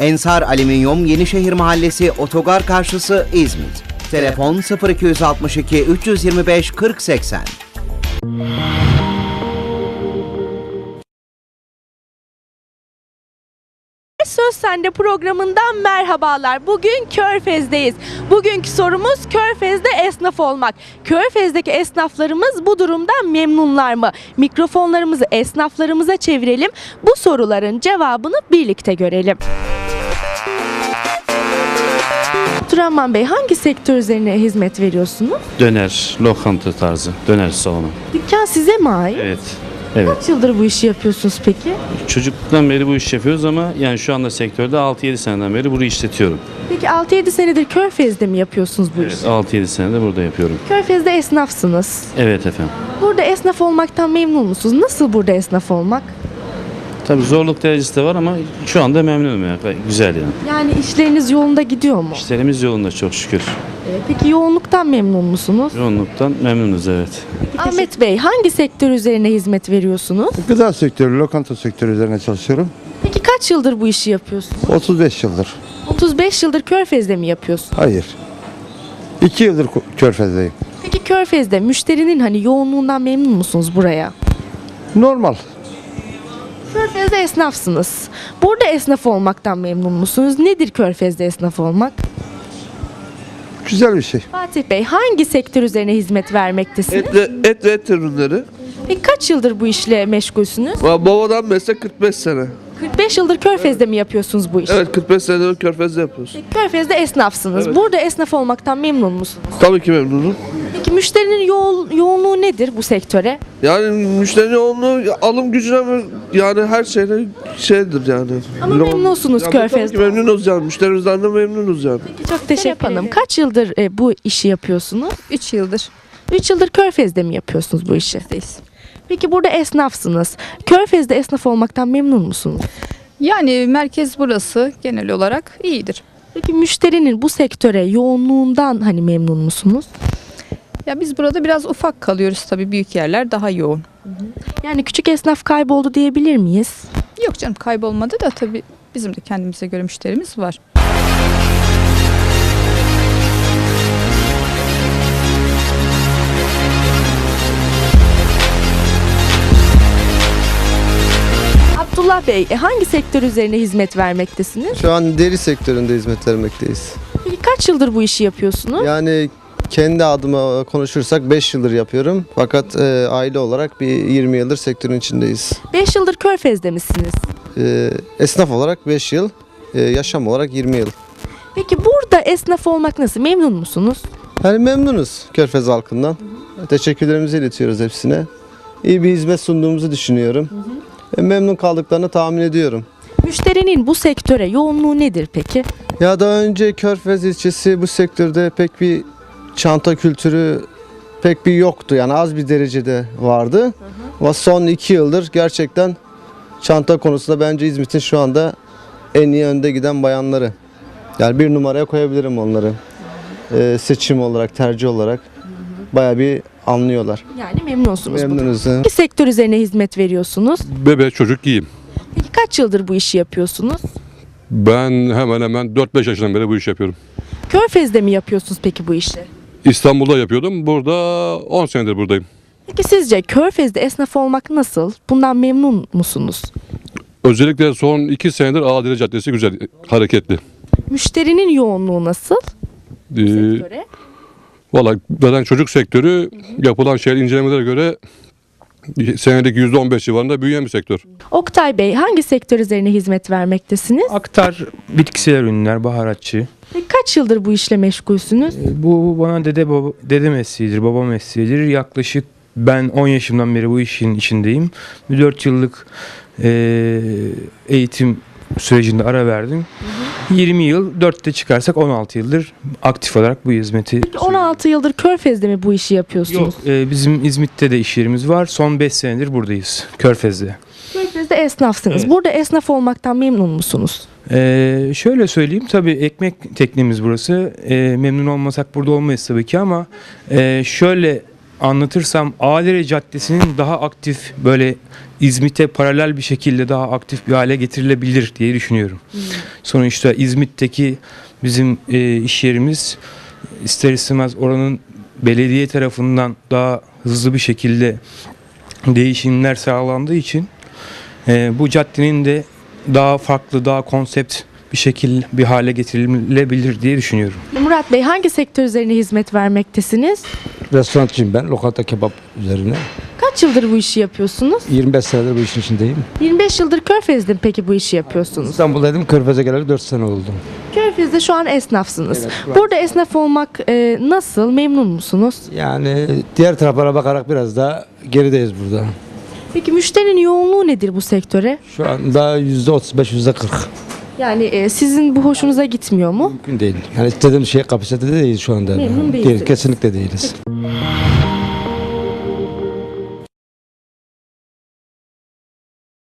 Ensar Alüminyum Yenişehir Mahallesi Otogar Karşısı İzmit. Telefon 0262 325 4080. Söz Sende programından merhabalar. Bugün Körfez'deyiz. Bugünkü sorumuz Körfez'de esnaf olmak. Körfez'deki esnaflarımız bu durumdan memnunlar mı? Mikrofonlarımızı esnaflarımıza çevirelim. Bu soruların cevabını birlikte görelim. Abdurrahman Bey hangi sektör üzerine hizmet veriyorsunuz? Döner, lokanta tarzı, döner salonu. Dükkan size mi ait? Evet. Evet. Kaç yıldır bu işi yapıyorsunuz peki? Çocukluktan beri bu iş yapıyoruz ama yani şu anda sektörde 6-7 seneden beri burayı işletiyorum. Peki 6-7 senedir Körfez'de mi yapıyorsunuz bu Evet, işi? 6-7 senede burada yapıyorum. Körfez'de esnafsınız. Evet efendim. Burada esnaf olmaktan memnun musunuz? Nasıl burada esnaf olmak? Tabii zorluk derecesi de var ama şu anda memnunum ya. Güzel yani. Yani işleriniz yolunda gidiyor mu? İşlerimiz yolunda çok şükür. Ee, Peki yoğunluktan memnun musunuz? Yoğunluktan memnunuz evet. Ahmet Bey hangi sektör üzerine hizmet veriyorsunuz? Gıda sektörü, lokanta sektörü üzerine çalışıyorum. Peki kaç yıldır bu işi yapıyorsunuz? 35 yıldır. 35 yıldır Körfez'de mi yapıyorsunuz? Hayır. 2 yıldır Ko- Körfez'deyim. Peki Körfez'de müşterinin hani yoğunluğundan memnun musunuz buraya? Normal. Körfez'de esnafsınız. Burada esnaf olmaktan memnun musunuz? Nedir Körfez'de esnaf olmak? Güzel bir şey. Fatih Bey hangi sektör üzerine hizmet vermektesiniz? Et ve, et ve et ürünleri. Peki kaç yıldır bu işle meşgulsünüz? Va- Babadan meslek 45 sene. 45 yıldır Körfez'de mi yapıyorsunuz bu işi? Evet 45 senedir körfezde yapıyoruz. Körfez'de esnafsınız. Evet. Burada esnaf olmaktan memnun musunuz? Tabii ki memnunum. Peki müşterinin yoğun, yoğunluğu nedir bu sektöre? Yani müşteri yoğunluğu alım gücüne yani her şeyle şeydir yani. Ama Yoğun- memnunsunuz Yani Tabii ki Körfez'de. memnunuz yani. Müşterimizden de memnunuz yani. Çok teşekkür ederim. Kaç yıldır e, bu işi yapıyorsunuz? 3 yıldır 3 yıldır Körfez'de mi yapıyorsunuz bu işi? Peki burada esnafsınız. Körfez'de esnaf olmaktan memnun musunuz? Yani merkez burası genel olarak iyidir. Peki müşterinin bu sektöre yoğunluğundan hani memnun musunuz? Ya biz burada biraz ufak kalıyoruz tabii büyük yerler daha yoğun. Yani küçük esnaf kayboldu diyebilir miyiz? Yok canım kaybolmadı da tabii bizim de kendimize göre müşterimiz var. Abdullah Bey e, hangi sektör üzerine hizmet vermektesiniz? Şu an deri sektöründe hizmet vermekteyiz. Peki kaç yıldır bu işi yapıyorsunuz? Yani kendi adıma konuşursak 5 yıldır yapıyorum. Fakat e, aile olarak bir 20 yıldır sektörün içindeyiz. 5 yıldır Körfez'de misiniz? E, esnaf olarak 5 yıl, e, yaşam olarak 20 yıl. Peki burada esnaf olmak nasıl? Memnun musunuz? Yani memnunuz Körfez halkından. Teşekkürlerimizi iletiyoruz hepsine. İyi bir hizmet sunduğumuzu düşünüyorum. E, memnun kaldıklarını tahmin ediyorum. Müşterinin bu sektöre yoğunluğu nedir peki? Ya daha önce Körfez ilçesi bu sektörde pek bir çanta kültürü pek bir yoktu. Yani az bir derecede vardı. Ama son iki yıldır gerçekten çanta konusunda bence İzmit'in şu anda en iyi önde giden bayanları. Yani bir numaraya koyabilirim onları. Ee, seçim olarak, tercih olarak baya bir anlıyorlar. Yani memnunsunuz. Memnunuz. ha. Hangi sektör üzerine hizmet veriyorsunuz? Bebe çocuk giyim. Peki kaç yıldır bu işi yapıyorsunuz? Ben hemen hemen 4-5 yaşından beri bu iş yapıyorum. Körfez'de mi yapıyorsunuz peki bu işi? İstanbul'da yapıyordum. Burada 10 senedir buradayım. Peki sizce Körfez'de esnaf olmak nasıl? Bundan memnun musunuz? Özellikle son 2 senedir Adile Caddesi güzel, hareketli. Müşterinin yoğunluğu nasıl? Ee, sektöre? Valla zaten çocuk sektörü yapılan şey incelemelere göre senelik %15 civarında büyüyen bir sektör. Oktay Bey hangi sektör üzerine hizmet vermektesiniz? Aktar bitkisel ürünler, baharatçı. Peki kaç yıldır bu işle meşgulsünüz? E, Bu bana dede baba, dede mesleğidir, baba mesleğidir. Yaklaşık ben 10 yaşımdan beri bu işin içindeyim. 4 yıllık e, eğitim sürecinde ara verdim. 20 yıl, 4'te çıkarsak 16 yıldır aktif olarak bu hizmeti Peki 16 yıldır Körfez'de mi bu işi yapıyorsunuz? Yok, e, bizim İzmit'te de iş yerimiz var. Son 5 senedir buradayız. Körfez'de. Körfez'de esnafsınız. Evet. Burada esnaf olmaktan memnun musunuz? Ee, şöyle söyleyeyim tabii ekmek teknemiz burası. Ee, memnun olmasak burada olmayız tabii ki ama e, şöyle anlatırsam Ağdere Caddesi'nin daha aktif böyle İzmit'e paralel bir şekilde daha aktif bir hale getirilebilir diye düşünüyorum. Sonuçta İzmit'teki bizim e, iş yerimiz ister istemez oranın belediye tarafından daha hızlı bir şekilde değişimler sağlandığı için e, bu caddenin de daha farklı, daha konsept bir şekil bir hale getirilebilir diye düşünüyorum. Murat Bey hangi sektör üzerine hizmet vermektesiniz? Restorançıyım ben. Lokanta kebap üzerine. Kaç yıldır bu işi yapıyorsunuz? 25 senedir bu işin içindeyim. 25 yıldır Körfez'de mi peki bu işi yapıyorsunuz? İstanbul'daydım. Körfez'e geleli 4 sene oldu. Körfez'de şu an esnafsınız. Evet, şu an- Burada esnaf olmak e, nasıl? Memnun musunuz? Yani diğer taraflara bakarak biraz daha gerideyiz burada. Peki müşterinin yoğunluğu nedir bu sektöre? Şu anda %35, %40. Yani e, sizin bu hoşunuza gitmiyor mu? Mümkün değil. Yani istediğim şey kapasitede değiliz şu anda. Memnun Değil, kesinlikle değiliz.